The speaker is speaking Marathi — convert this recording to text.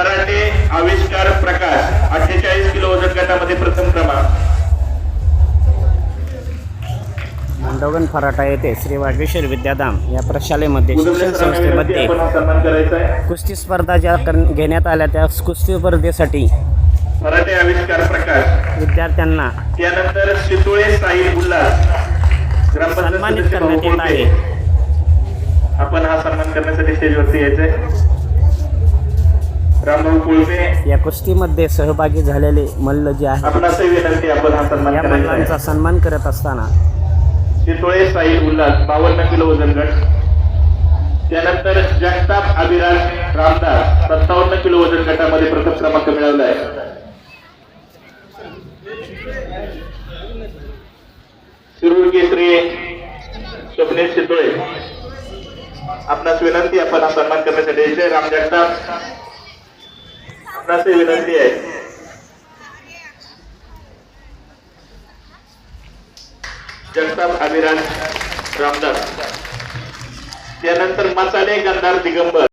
फराटे आविष्कार प्रकाश अठ्ठेचाळीस किलो वजन गटामध्ये प्रथम क्रमांक. मंडोगन फराटा येथे श्री वागेश्वर विद्याधाम या प्रशालेमध्ये शिक्षण संस्थेमध्ये कुस्ती स्पर्धा ज्या कर- घेण्यात आल्या त्या कुस्ती स्पर्धेसाठी फराटे आविष्कार प्रकाश विद्यार्थ्यांना त्यानंतर शितोळे उल्हास ग्रामपंचायत सन्मानित करण्यात येत आहे. आपण हा सन्मान करण्यासाठी स्टेजवरती यायचंय. या कुस्तीमध्ये सहभागी झालेले मल्ल जे हा सन्मान या मल्लांचा आहे. सन्मान करत असताना उल्हास बावन्न किलो वजन गट. त्यानंतर जगताप अभिराज रामदास सत्तावन्न किलो वजन गटामध्ये प्रथम क्रमांक मिळवला आहे. शिरूर केसरी स्वप्नील शितोळे. आपणास विनंती आहे, आपण हा सन्मान करण्यासाठी. यायचे राम जगताप. आपणास ही विनंती आहे जगताप अभिराज रामदास त्यानंतर मसाले गंधार दिगंबर